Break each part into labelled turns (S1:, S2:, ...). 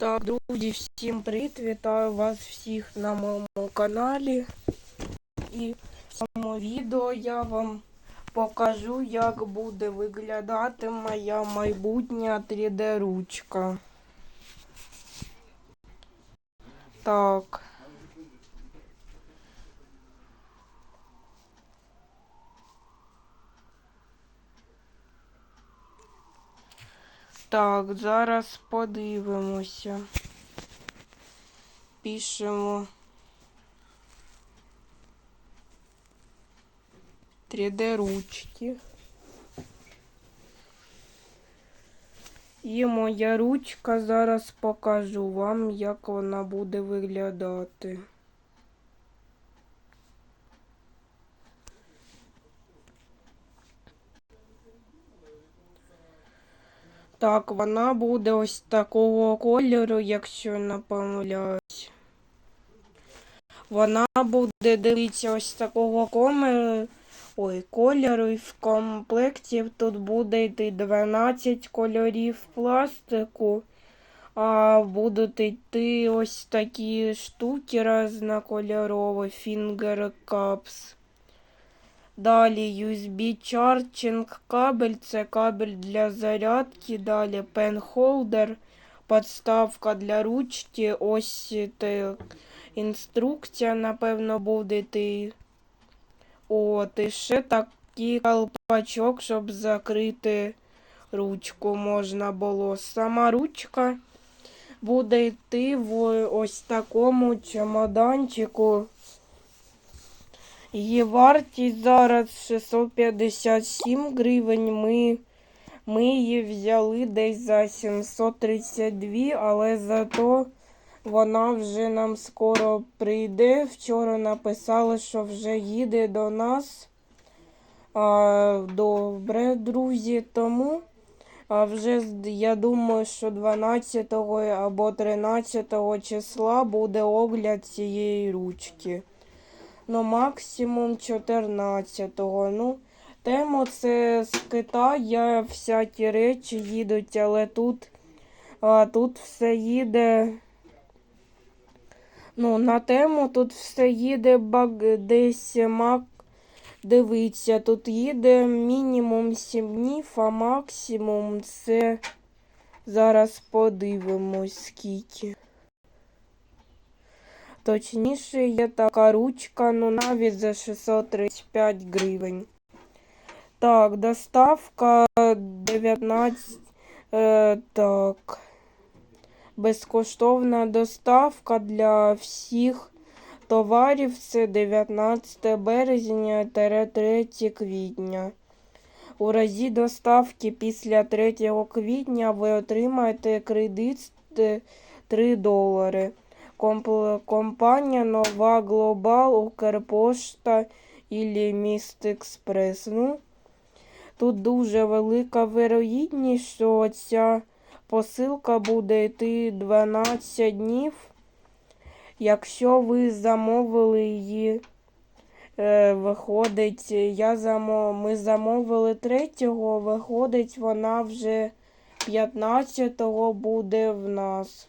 S1: Так, друзі, всім привіт! Вітаю вас всіх на моєму каналі. І в цьому відео я вам покажу, як буде виглядати моя майбутня 3D-ручка. Так. Так, зараз подивимося. Пишемо 3D ручки. І моя ручка зараз покажу вам, як вона буде виглядати. Так, вона буде ось такого кольору, якщо не помиляюсь. Вона буде дивіться ось такого комеру. Ой, кольору і в комплекті тут буде йти 12 кольорів пластику, а будуть йти ось такі штуки різнокольорові, finger cups. Далі USB charging кабель, це кабель для зарядки, далі holder, подставка для ручки, ось те, інструкція, напевно, буде йти. От, і ще такий колпачок, щоб закрити ручку можна було. Сама ручка буде йти в ось такому чемоданчику. Її вартість зараз 657 гривень. Ми ми її взяли десь за 732, але зато вона вже нам скоро прийде. Вчора написали, що вже їде до нас. А, Добре, друзі, тому а вже я думаю, що 12 або 13 числа буде огляд цієї ручки ну максимум 14-го. Ну, тему це з Китаю всякі речі їдуть, але тут а, тут все їде. Ну, на тему тут все їде баг десь мак. Дивіться, тут їде мінімум 7 днів, а максимум це зараз подивимось скільки. Точніше, є така ручка, ну навіть за 635 гривень. Так, доставка 19. Е, Так. Безкоштовна доставка для всіх товарів це 19 березня 3 квітня. У разі доставки після 3 квітня ви отримаєте кредит 3 долари. Компанія Нова Глобал, Укрпошта і Міст Експрес. Ну, Тут дуже велика вирогідність, що ця посилка буде йти 12 днів. Якщо ви замовили її, е, виходить, я замов... ми замовили 3-го, виходить, вона вже 15-го буде в нас.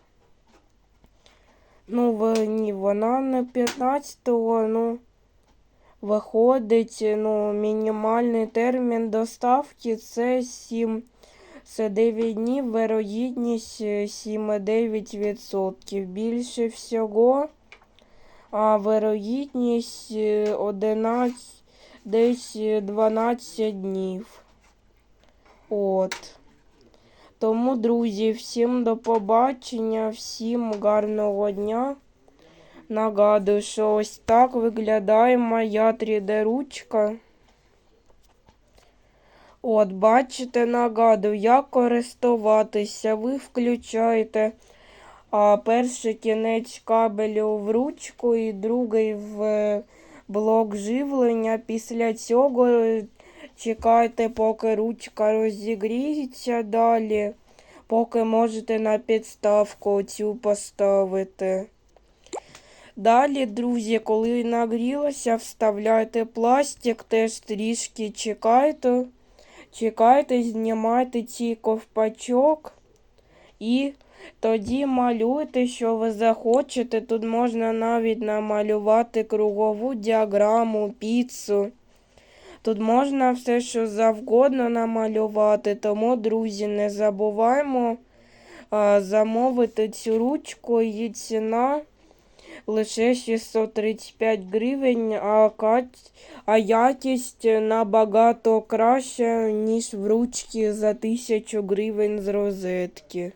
S1: Ну, ні, вона не 15-го, ну, виходить, ну, мінімальний термін доставки це 7, це 9 днів, вирогідність 7,9%. Більше всього, а вирогідність 11, десь 12 днів. От. Тому, друзі, всім до побачення, всім гарного дня. Нагадую, що ось так виглядає моя 3D-ручка. От, бачите, нагадую, як користуватися. Ви включаєте а, перший кінець кабелю в ручку і другий в е, блок живлення. Після цього Чекайте, поки ручка розігріється далі, поки можете на підставку цю поставити. Далі, друзі, коли нагрілося, вставляйте пластик, теж трішки чекайте. Чекайте, знімайте цей ковпачок і Тоді малюйте, що ви захочете. Тут можна навіть намалювати кругову діаграму, піцу. Тут можна все, що завгодно намалювати. Тому, друзі, не забуваємо замовити цю ручку. Її ціна лише 635 гривень, а, кать... а якість набагато краща, ніж в ручці за 1000 гривень з розетки.